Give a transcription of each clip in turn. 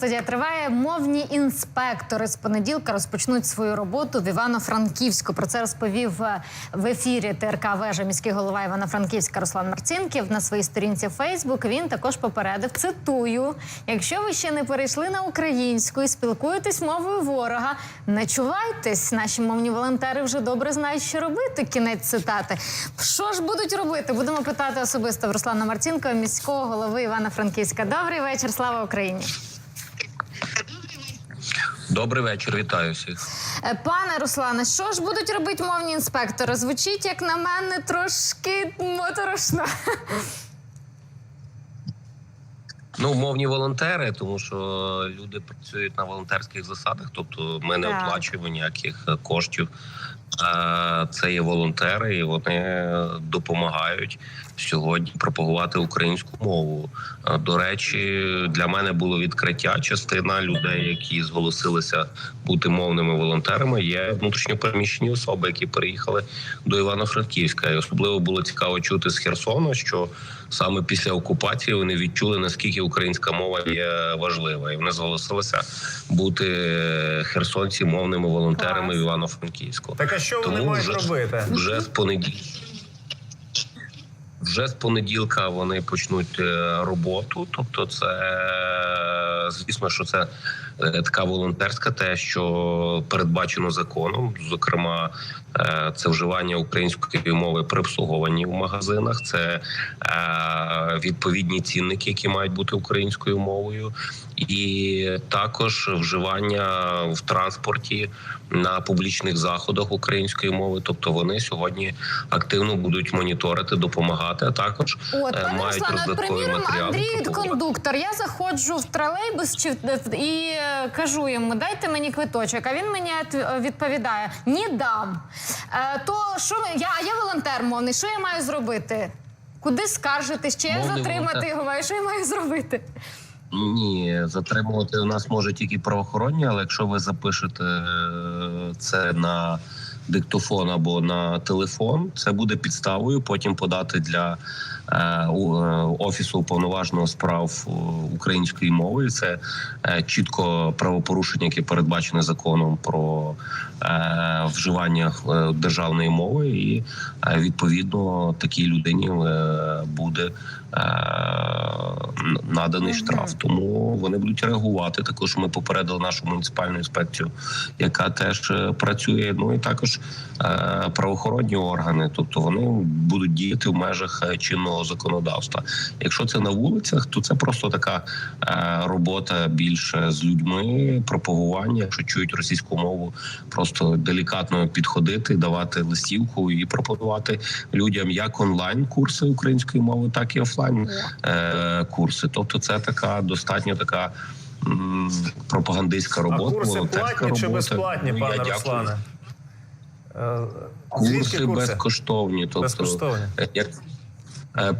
Студія триває мовні інспектори з понеділка розпочнуть свою роботу в Івано-Франківську. Про це розповів е, в ефірі ТРК Вежа міський голова Івано-Франківська Руслан Марцінків на своїй сторінці Фейсбук. Він також попередив. Цитую: якщо ви ще не перейшли на українську і спілкуєтесь мовою ворога, не чувайтесь. Наші мовні волонтери вже добре знають, що робити. Кінець цитати. Що ж будуть робити? Будемо питати особисто в Руслана Марцінкова, міського голови Івано-Франківська. Добрий вечір. Слава Україні. Добрий вечір, вітаю всіх. Е, Пане Руслане, що ж будуть робити мовні інспектори? Звучить, як на мене, трошки моторошно. Ну, мовні волонтери, тому що люди працюють на волонтерських засадах, тобто ми не оплачуємо ніяких е, коштів. Е, Це є волонтери, і вони допомагають сьогодні пропагувати українську мову. Е, До речі, для мене було відкриття. Частина людей, які зголосилися бути мовними волонтерами, є внутрішньопереміщені особи, які переїхали до Івано-Франківська. І особливо було цікаво чути з Херсона, що саме після окупації вони відчули наскільки українська мова є важлива, і вони зголосилися бути херсонці мовними волонтерами в Івано-Франківську. Що вони мають вже- робити? Вже з понеділка. Вже з понеділка вони почнуть е, роботу. Тобто, це звісно, що це е, така волонтерська, те, що передбачено законом. Зокрема, е, це вживання української мови при обслуговуванні в магазинах, це відповідні цінники, які мають бути українською мовою, і також вживання в транспорті на публічних заходах української мови. Тобто вони сьогодні активно будуть моніторити, допомагати. А також От, е, пане мають роздаткові приміром, матеріали. Андрій кондуктор. Я заходжу в тролейбус чи і е, кажу йому, дайте мені квиточок. А він мені ет- відповідає: ні дам. Е, то що ми- я, а я волонтер мовний, що я маю зробити? Куди скаржитись? Чи я затримати волонтер. його маю? Що я маю зробити? Ні, затримувати у нас може тільки правоохоронні, але якщо ви запишете е, це на диктофон або на телефон, це буде підставою потім подати для е, е, офісу уповноваженого справ української мови. Це чітко правопорушення, яке передбачене законом про вживання державної мови, і відповідно такій людині буде наданий штраф. Тому вони будуть реагувати. Також ми попередили нашу муніципальну інспекцію, яка теж е, працює. Ну і також е, правоохоронні органи, тобто вони будуть діяти в межах е, чинного законодавства. Якщо це на вулицях, то це просто така робота більше з людьми, пропагування. Якщо чують російську мову, просто делікатно підходити, давати листівку і пропонувати людям як онлайн курси української мови, так і офлайн курси. Тобто, це така достатньо така. м, Пропагандистська А робота, курси платні робота. чи безплатні, пане я. Руслане? Е, Курси, курси? безкоштовні. Тобто, Безкоштовні. е, як е,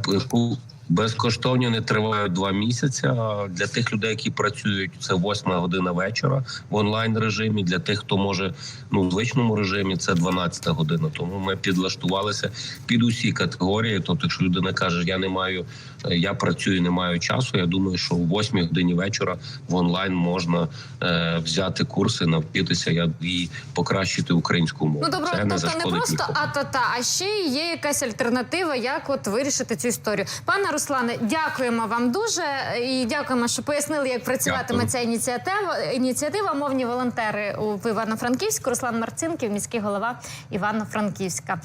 безкоштовні не тривають два місяці. Для тих людей, які працюють, це восьма година вечора в онлайн режимі. Для тих, хто може ну в звичному режимі, це 12 година. Тому ми підлаштувалися під усі категорії. Тобто, якщо людина каже, я не маю, е, я працюю, не маю часу. Я думаю, що в восьмій годині вечора в онлайн можна е, взяти курси, навчитися я і покращити українську мову. Ну добре, це не тобто не просто а-та-та, а ще є якась альтернатива, як от вирішити цю історію. Пане Руслане, дякуємо вам дуже і дякуємо, що пояснили, як працюватиме Дякую. ця ініціатива. Ініціатива мовні волонтери у Івано-Франківську. Руслан Марцинків, міський голова Івано-Франківська.